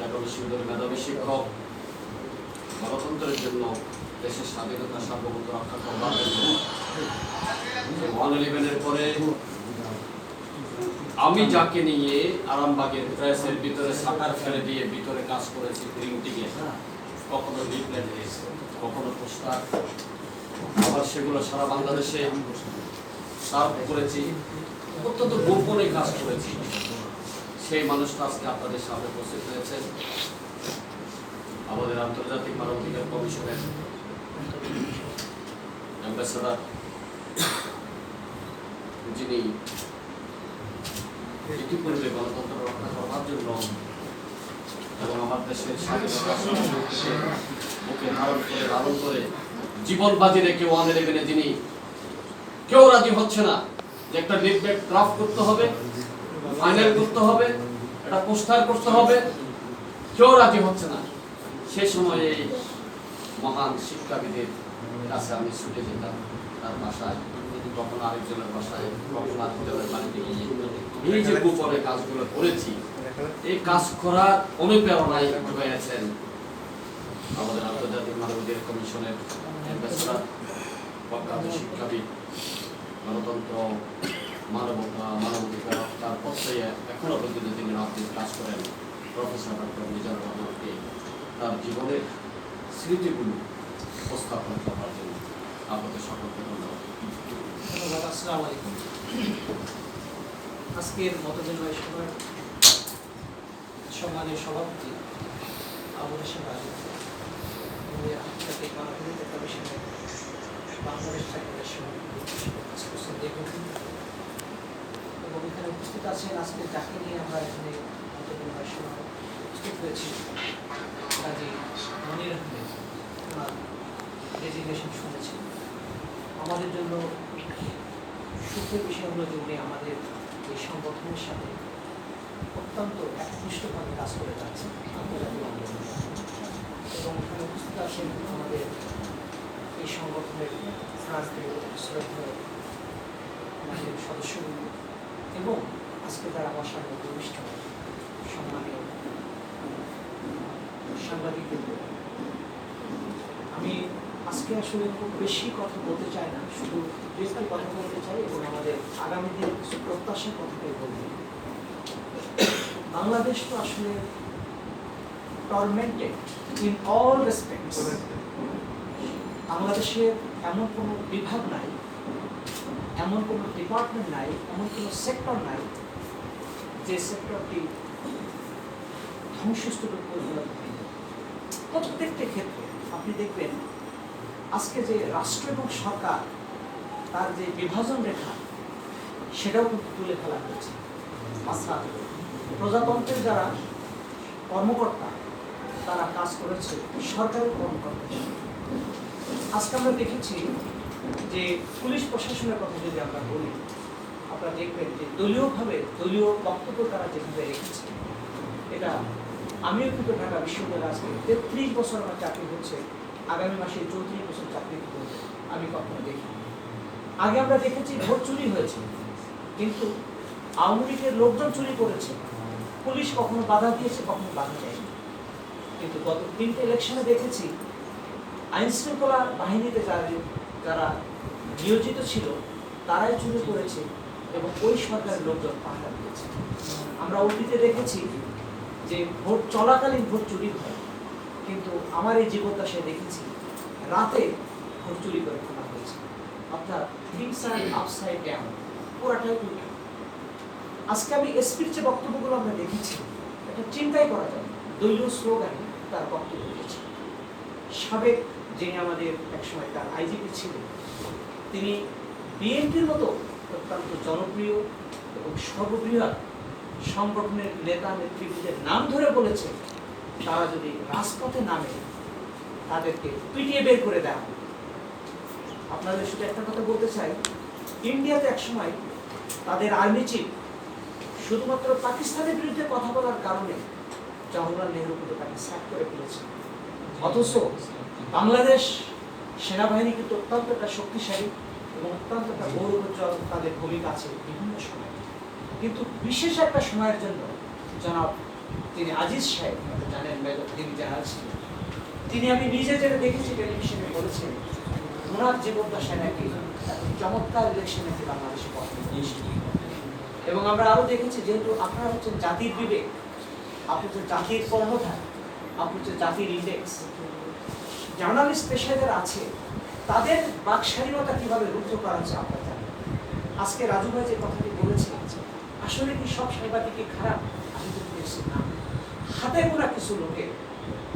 মেধাবী শিক্ষক, গণতন্ত্রের জন্য দেশের স্বাধীনতা রক্ষা করবার ওয়ান ইলেভেনের পরে আমি যাকে নিয়ে আরামবাগের প্রেসের ভিতরে সাঁতার ফেলে দিয়ে ভিতরে কাজ করেছি প্রিন্টিংয়ে কখনো লিফলেট কখনো পোস্টার। আবার সেগুলো সারা বাংলাদেশে সার্ভ করেছি, অত্যন্ত গোপনে কাজ করেছি। সেই মানুষটা আজকে আপনাদের সামনে উপস্থিত হয়েছে। আমাদের আন্তর্জাতিক মানবাধিকার কমিশনের অ্যাম্বাসেডার, যিনি ইতিপূর্বে গণতন্ত্র রক্ষা করার জন্য এবং আমার দেশের স্বাধীনতা করে জীবন বাজি রেখে ওয়ান ইলেভেনে যিনি কেউ রাজি হচ্ছে না যে একটা লিফলেট ড্রাফট করতে হবে। ফাইনাল করতে হবে, একটা পোস্টার করতে হবে। কেউ রাজি হচ্ছে না। সে সময়ে মহান শিক্ষাবিদের কাছে আমি ছুটে যেতাম। তার বাসায় কখন আরেকজনের বাসায় কখন বাড়িতে গিয়ে এই যে গোপনে কাজগুলো করেছি, এই কাজ করার অনুপ্রেরণায় যোগাইয়াছেন আমাদের আন্তর্জাতিক মানবাধিকার কমিশনের অ্যাম্বাসেডার প্রখ্যাত শিক্ষাবিদ, গণতন্ত্র মানবতা মানবাধিকার তার পক্ষে এখনও পর্যন্ত তিনি রাজনীতি কাজ করেন প্রফেসর ডক্টর মিজানুর রহমানকে তার জীবনের স্মৃতিগুলো উপস্থাপন করার জন্য আপনাদের সকলকে ধন্যবাদ। ধন্যবাদ আসসালামু আলাইকুম। আজকের মতবিনিময় সভার সম্মানীয় সভাপতি আবুল হাসেম রাজু, উনি আন্তর্জাতিক মানবাধিকার কমিশনের বাংলাদেশ দেখুন এখানে উপস্থিত আছেন। আজকে যাকে নিয়ে আমরা এখানে উপস্থিত হয়েছি কাজী মনির আহমেদ। ওনার ডেজিগনেশন শুনেছি আমাদের জন্য সুখের বিষয় হলো যে আমাদের এই সংগঠনের সাথে অত্যন্ত একনিষ্ঠভাবে কাজ করে যাচ্ছেন। আন্তর্জাতিক এবং এখানে উপস্থিত আছেন আমাদের এই সংগঠনের শ্রদ্ধেয় শ্রদ্ধেয় আমাদের সদস্যগুলো এবং আজকে তারা আমার সামনে উপবিষ্ট সম্মানীয় সাংবাদিকবৃন্দ, আমি আজকে আসলে খুব বেশি কথা বলতে চাই না, শুধু একটি কথা বলতে চাই এবং আমাদের আগামী দিনের কিছু প্রত্যাশার কথাটাই বলব। বাংলাদেশ তো আসলে টর্মেন্টেড ইন অল রেসপেক্টস বাংলাদেশে এমন কোনো বিভাগ নাই এমন কোনো ডিপার্টমেন্ট নাই, এমন কোনো সেক্টর নাই যে সেক্টরটি ধ্বংসস্তূপে পরিণত হয়নি। প্রত্যেকটি ক্ষেত্রে আপনি দেখবেন আজকে যে রাষ্ট্র এবং সরকার তার যে বিভাজন রেখা, সেটাও কিন্তু তুলে ফেলা হয়েছে অর্থাৎ প্রজাতন্ত্রের যারা কর্মকর্তা, তারা কাজ করেছে সরকারের কর্মকর্তা আজকে আমরা দেখেছি যে পুলিশ প্রশাসনের কথা যদি আমরা বলি, আপনারা দেখবেন যে দলীয়ভাবে, দলীয় বক্তব্য তারা যেভাবে রেখেছে, এটা আমিও কিন্তু ঢাকা বিশ্ববিদ্যালয়ে আজকে তেত্রিশ বছর আমার চাকরি হচ্ছে, আগামী মাসে চৌত্রিশ বছর চাকরি আমি কখনো দেখি আগে আমরা দেখেছি ভোট চুরি হয়েছে, কিন্তু আওয়ামী লীগের লোকজন চুরি করেছে, পুলিশ কখনো বাধা দিয়েছে, কখনো বাধা দেয়নি। কিন্তু গত তিনটে ইলেকশনে দেখেছি আইন শৃঙ্খলা বাহিনীতে যারা যারা নিয়োজিত ছিল, তারাই চুরি করেছে এবং ওই সরকারের লোকজন পাহারা দিয়েছে। আমরা অতীতে দেখেছি যে ভোট, চলাকালীন ভোট চুরি হয়। কিন্তু আমার এই জীবদ্দশায় দেখেছি, রাতে ভোট চুরি করে ফেলা হয়েছে। অর্থাৎ পুরাটাই উল্টা। আজকে আমি এসপির যে বক্তব্যগুলো আমরা দেখেছি, এটা চিন্তাই করা যায়। দলীয় স্লোগানে তার বক্তব্য দিয়েছে সাবেক যিনি আমাদের একসময় তার আইজিপি ছিলেন, তিনি বিএনপির মতো অত্যন্ত জনপ্রিয় এবং সর্ববৃহৎ সংগঠনের নেতা নেতৃত্বের নাম ধরে বলেছে, তারা যদি রাজপথে নামে, তাদেরকে পিটিয়ে বের করে দেওয়া। আপনাদের শুধু একটা কথা বলতে চাই, ইন্ডিয়াতে একসময় তাদের আর্মি চিফ শুধুমাত্র পাকিস্তানের বিরুদ্ধে কথা বলার কারণে জওহরলাল নেহরু কিন্তু তাকে স্যাক করে ফেলেছে অথচ বাংলাদেশ সেনাবাহিনী কিন্তু অত্যন্ত একটা শক্তিশালী এবং অত্যন্ত একটা গৌরবোজ্জ্বল তাদের ভূমিকা আছে বিভিন্ন সময়। কিন্তু বিশেষ একটা সময়ের জন্য জনাব তিনি আজিজ সাহেব জানেন তিনি জেনারেল ছিলেন। তিনি আমি নিজে যেটা দেখেছি, টেলিভিশনে বলেছেন ওনার জীবদ্দশায় নাকি একটা চমৎকার ইলেকশন নাকি বাংলাদেশে এবং আমরা আরও দেখেছি, যেহেতু আপনারা হচ্ছেন জাতির বিবেক, আপনি হচ্ছেন জাতির কর্মধার আপনি হচ্ছেন জাতির ইন্ডেক্স জার্নালিস্ট পেশায় যারা আছে, তাদের বাকস্বাধীনতা কীভাবে রুদ্ধ করা হচ্ছে আপনারা আজকে রাজু ভাই যে কথাটি বলেছে, আসলে কি সব সাংবাদিকই খারাপ? আমি দেখছি না। হাতে গোনা কিছু লোকে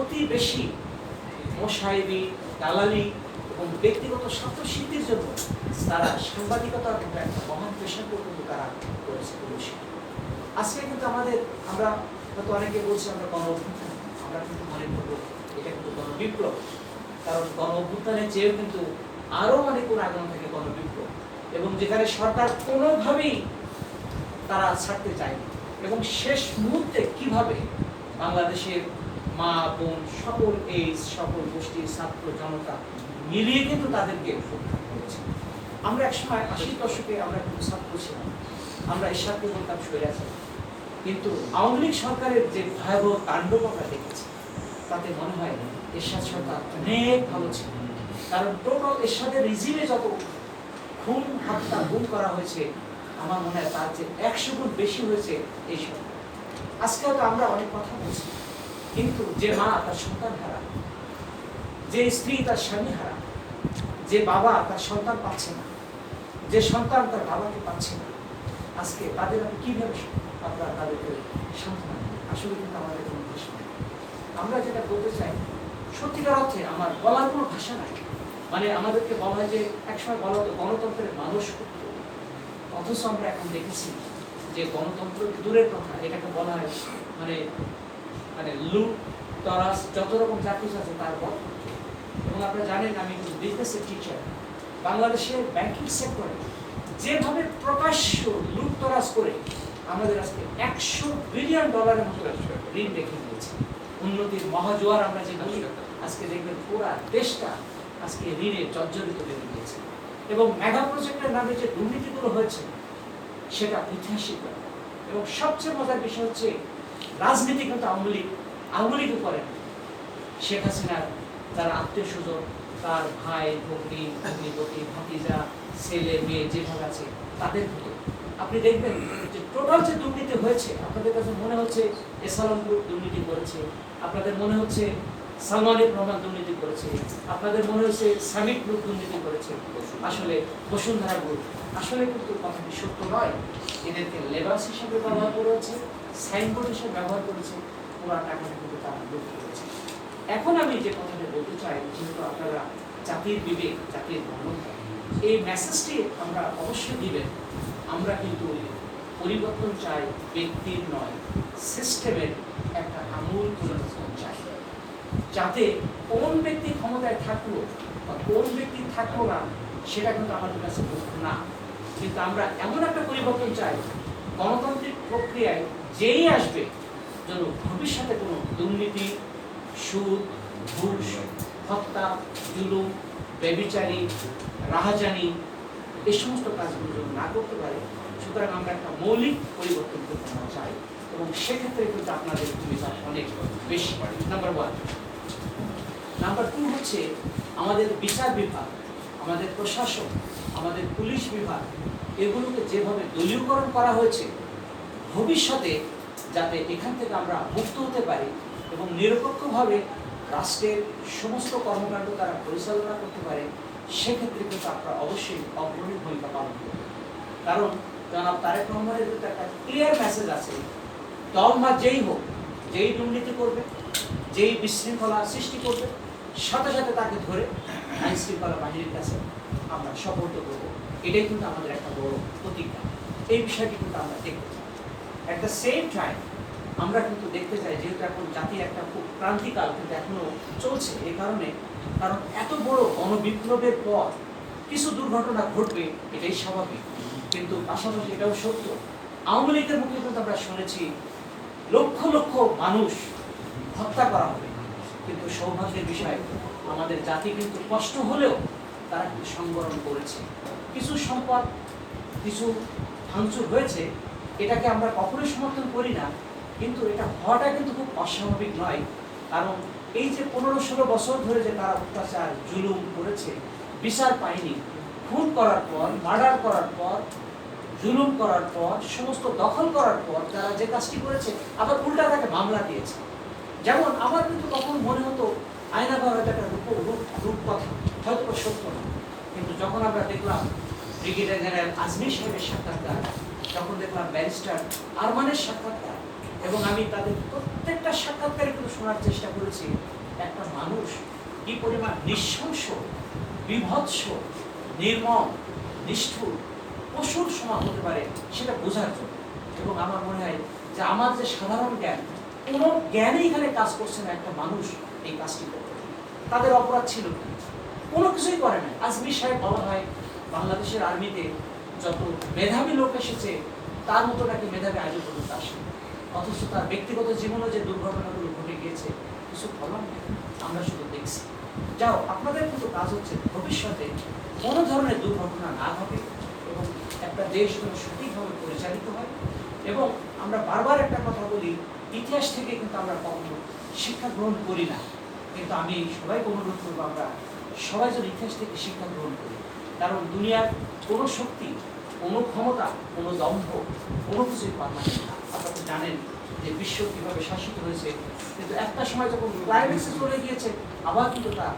অতি বেশি মশাইবি, দালালি এবং ব্যক্তিগত স্বার্থ সিদ্ধির জন্য তারা সাংবাদিকতার মতো একটা মহান পেশা পর্যন্ত তারা করেছে পুলিশ আজকে কিন্তু আমাদের, আমরা হয়তো অনেকে বলছি আমরা গণ আমরা কিন্তু মনে করব এটা কিন্তু গণ বিপ্লব কারণ গণ অভ্যুত্থানের চেয়েও কিন্তু আরও অনেক কোন আগাম থেকে গণ এবং যেখানে সরকার কোনোভাবেই তারা ছাড়তে চায়নি। এবং শেষ মুহূর্তে কীভাবে বাংলাদেশের মা, বোন, সকল এইজ সকল গোষ্ঠীর ছাত্র, জনতা মিলিয়ে কিন্তু তাদেরকে করেছে। আমরা একসময় আশির দশকে আমরা কিন্তু ছাত্র ছিলাম। আমরা এরশাদকে বলতাম সরে কিন্তু আওয়ামী লীগ সরকারের যে ভয়াবহ তাণ্ডব আমরা দেখেছি, তাতে মনে হয় এরশাদ সরকার অনেক ভালো ছিল কারণ টোটাল এরশাদের রিজিমে যত খুন, হত্যা, গুম করা হয়েছে, আমার মনে হয় তার যে একশো গুণ বেশি হয়েছে এই সরকার। আজকে হয়তো আমরা অনেক কথা বলছি, কিন্তু যে মা তার সন্তান হারা, যে স্ত্রী তার স্বামী হারা, যে বাবা তার সন্তান পাচ্ছে না, যে সন্তান তার বাবাকে পাচ্ছে না, আজকে তাদের আপনি কীভাবে আপনারা তাদেরকে সান্ত্বনা আসলে কিন্তু আমাদের কোনো আমরা যেটা বলতে চাই সত্যিকার অর্থে আমার বলার কোনো ভাষা নাই। মানে আমাদেরকে বলা হয় যে একসময় বলা হতো গণতন্ত্রের মানুষ অথচ আমরা এখন দেখেছি যে গণতন্ত্র দূরের কথা এটাকে বলা হয় মানে মানে লুট তরাস যত রকম যা কিছু আছে তার করতে। এবং আপনারা জানেন আমি বিজনেসের টিচার বাংলাদেশের ব্যাংকিং সেক্টরে যেভাবে প্রকাশ্য লুট তরাস করে আমাদের আজকে একশো বিলিয়ন ডলারের মতো ঋণ রেখে দিয়েছে উন্নতির মহাজোয়ার আমরা যে বলি আজকে দেখবেন পুরা দেশটা আজকে ঋণে জর্জরিত হয়ে গিয়েছে। এবং মেগা প্রজেক্টের নামে যে দুর্নীতিগুলো হয়েছে, সেটা ঐতিহাসিক। এবং সবচেয়ে মজার বিষয় হচ্ছে রাজনীতি কিন্তু আওয়ামী লীগ, আওয়ামী লীগও করেন। শেখ হাসিনার তার আত্মীয় স্বজন তার ভাই, ভগ্নি, ভগ্নিপতি, ভাতিজা, ছেলে, মেয়ে, যেভাবে আছে, তাদের ভিতর আপনি দেখবেন যে টোটাল যে দুর্নীতি হয়েছে, আপনাদের কাছে মনে হচ্ছে এসালাম গ্রুপ দুর্নীতি করেছে। আপনাদের মনে হচ্ছে সালমান এফ রহমান দুর্নীতি করেছে, আপনাদের মনে হচ্ছে সামিট গ্রুপ দুর্নীতি করেছে? আসলে বসুন্ধরা গ্রুপ। আসলে কিন্তু কথাটি সত্য নয়। এদেরকে লেবাস হিসেবে ব্যবহার করেছে সাইনবোর্ড হিসেবে ব্যবহার করেছে পুরা টাকাটা কিন্তু তারা লুট করেছে। এখন আমি যে কথাটা বলতে চাই, যেহেতু আপনারা জাতির বিবেক, জাতির গণতা এই মেসেজটি আমরা অবশ্যই দিবেন। আমরা কিন্তু পরিবর্তন চাই ব্যক্তির নয় সিস্টেমের একটা আমূল পরিবর্তন চাই। যাতে কোন ব্যক্তি ক্ষমতায় থাকল বা কোন ব্যক্তি থাকল না, সেটা কিন্তু আমাদের কাছে না। কিন্তু আমরা এমন একটা পরিবর্তন চাই, গণতান্ত্রিক প্রক্রিয়ায় যেই আসবে, যেন ভবিষ্যতে কোনো দুর্নীতি, সুদ, ঘুষ, হত্যা, জুলুম বেবিচারি রাহাজানি এই সমস্ত কাজগুলো না করতে পারে, সুতরাং আমরা একটা মৌলিক পরিবর্তন করতে চাই। এবং সেক্ষেত্রে কিন্তু আপনাদের ভূমিকা অনেক বেশি নাম্বার ওয়ান নাম্বার টু হচ্ছে আমাদের বিচার বিভাগ, আমাদের প্রশাসন, আমাদের পুলিশ বিভাগ, এগুলোকে যেভাবে দলীয়করণ করা হয়েছে, ভবিষ্যতে যাতে এখান থেকে আমরা মুক্ত হতে পারি এবং নিরপেক্ষভাবে রাষ্ট্রের সমস্ত কর্মকাণ্ড তারা পরিচালনা করতে পারে, সেক্ষেত্রে কিন্তু আপনারা অবশ্যই অগ্রণী ভূমিকা পালন করবে কারণ জনাব তারেক রহমানের কিন্তু একটা ক্লিয়ার মেসেজ আছে দল মা যেই হোক, যেই দুর্নীতি করবে, যেই বিশৃঙ্খলা সৃষ্টি করবে, সাথে সাথে তাকে ধরে আইন শৃঙ্খলা বাহিনীর কাছে আমরা সপর্দ করব এটাই কিন্তু আমাদের একটা বড় প্রতিজ্ঞা। এই বিষয়টি কিন্তু আমরা দেখতে চাই। অ্যাট দ্য সেম টাইম আমরা কিন্তু দেখতে চাই, যেহেতু এখন জাতির একটা খুব ক্রান্তিকাল কিন্তু এখনও চলছে এই কারণে কারণ এত বড় গণবিপ্লবের পর কিছু দুর্ঘটনা ঘটবে, এটাই স্বাভাবিক। কিন্তু পাশাপাশি এটাও সত্য। আওয়ামী লীগের মুখে কিন্তু আমরা শুনেছি লক্ষ লক্ষ মানুষ হত্যা করা হবে। কিন্তু সৌভাগ্যের বিষয়, আমাদের জাতি কিন্তু কষ্ট হলেও তারা কিন্তু সংবরণ করেছে। কিছু সম্পদ, কিছু ভাঙচুর হয়েছে, এটাকে আমরা কখনোই সমর্থন করি না। কিন্তু এটা হওয়াটা কিন্তু খুব অস্বাভাবিক নয়। কারণ এই যে পনেরো ষোলো বছর ধরে যে তারা অত্যাচার, জুলুম করেছে, বিচার পায়নি, খুন করার পর, মার্ডার করার পর জুলুম করার পর, সমস্ত দখল করার পর তারা যে কাজটি করেছে, আবার উল্টা তাকে মামলা দিয়েছে। যেমন আমার কিন্তু তখন মনে হতো আয়নাঘর হয়তো একটা রূপ রূপ রূপকথা, হয়তো সত্য না। কিন্তু যখন আমরা দেখলাম ব্রিগেডিয়ার জেনারেল আজমির সাহেবের সাক্ষাৎকার যখন দেখলাম ব্যারিস্টার আরমানের সাক্ষাৎকার, এবং আমি তাদের প্রত্যেকটা সাক্ষাৎকারে কিন্তু শোনার চেষ্টা করেছি, একটা মানুষ কি পরিমাণ নৃশংস, বিভৎস, নির্মম, নিষ্ঠুর পশুর সমান হতে পারে সেটা বোঝার জন্য। এবং আমার মনে হয় যে আমার যে সাধারণ জ্ঞান, কোনো জ্ঞানে এখানে কাজ করছে না একটা মানুষ এই কাজটি করতে। তাদের অপরাধ ছিল? কোনো কিছুই করে না। আজমির সাহেব বলা হয়, বাংলাদেশের আর্মিতে যত মেধাবী লোক এসেছে, তার মতো নাকি মেধাবী আয়োজন পর্যন্ত আসে অথচ তার ব্যক্তিগত জীবনে যে দুর্ঘটনাগুলো ঘটে গিয়েছে, কিছু নেই। আমরা শুধু দেখছি। যাও, আপনাদের কিন্তু কাজ হচ্ছে ভবিষ্যতে কোনো ধরনের দুর্ঘটনা না ঘটে এবং একটা দেশ যেন সঠিকভাবে পরিচালিত হয়। এবং আমরা বারবার একটা কথা বলি, ইতিহাস থেকে কিন্তু আমরা কখনো শিক্ষা গ্রহণ করি না। কিন্তু আমি সবাইকে অনুরোধ করব আমরা সবাই যেন ইতিহাস থেকে শিক্ষা গ্রহণ করি। কারণ দুনিয়ার কোনো শক্তি, কোনো ক্ষমতা, কোনো দম্ভ কোনো কিছুই পারমানেন্ট না। আপনারা জানেন যে বিশ্ব কীভাবে শাসিত হয়েছে। কিন্তু একটা সময় যখন ক্লাইম্যাক্সে চলে গিয়েছে, আবার কিন্তু তা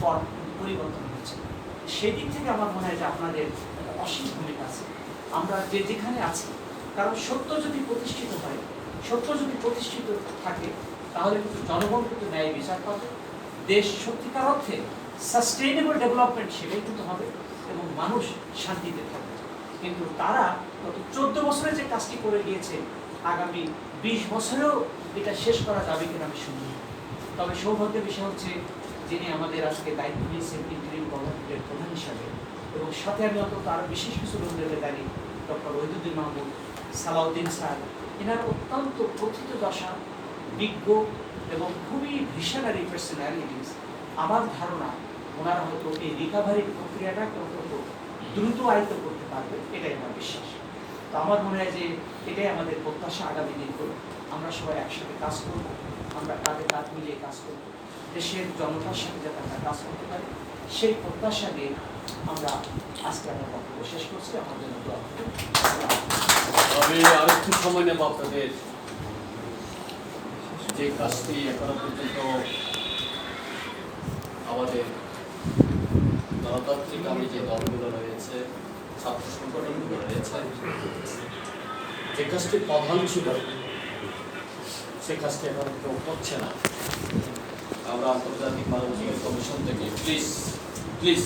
পর পরিবর্তন হয়েছে। সেই দিক থেকে আমার মনে হয় যে আপনাদের অসীম ভূমিকা আছে আমরা যে যেখানে আছি, কারণ সত্য যদি প্রতিষ্ঠিত হয়, সত্য যদি প্রতিষ্ঠিত থাকে, তাহলে কিন্তু জনগণ কিন্তু ন্যায় বিচার পাবে। দেশ সত্যিকার অর্থে সাস্টেইনেবল ডেভেলপমেন্ট সেটাই কিন্তু হবে এবং মানুষ শান্তিতে থাকবে। কিন্তু তারা গত চোদ্দ বছরে যে কাজটি করে গিয়েছে, আগামী বিশ বছরেও এটা শেষ করা যাবে কিনা আমি শুনি তবে সৌভাগ্যের বিষয় হচ্ছে, যিনি আমাদের আজকে দায়িত্ব নিয়েছেন ইন্টারিম গভর্নমেন্টের প্রধান হিসাবে এবং সাথে আমি অন্তত আরও বিশেষ কিছু লোকদের দাঁড়িয়ে ডক্টর ওহিদুদ্দিন মাহমুদ, সালাউদ্দিন স্যার। এনার অত্যন্ত কথিত দশা বিজ্ঞ এবং খুবই ভিশনারি পার্সোনালিটিস আমার ধারণা, ওনারা হয়তো এই রিকাভারি প্রক্রিয়াটাকে অন্তত দ্রুত আয়ত্ত করতে পারবে, এটাই আমার বিশ্বাস। তো আমার মনে হয় যে এটাই আমাদের প্রত্যাশা আগামী দিনগুলো। আমরা সবাই একসাথে কাজ করব, আমরা কাঁধে কাঁধ মিলিয়ে কাজ করব। দেশের জনতার সাথে যাতে আমরা কাজ করতে পারি সেই প্রত্যাশা নিয়ে আমরা আজকে আমরা বক্তব্য শেষ করছি। আমার জন্য। আমি আরেকটু সময় নেব আপনাদের। যে কাজটি এখনও পর্যন্ত আমাদের গণতান্ত্রিক আমি যে দলগুলো রয়েছে, ছাত্র সংগঠনগুলো রয়েছে, যে কাজটি প্রধান ছিল, সে কাজটি এখন কেউ করছে না। আমরা আন্তর্জাতিক মানবাধিকার কমিশন থেকে প্লিজ প্লিজ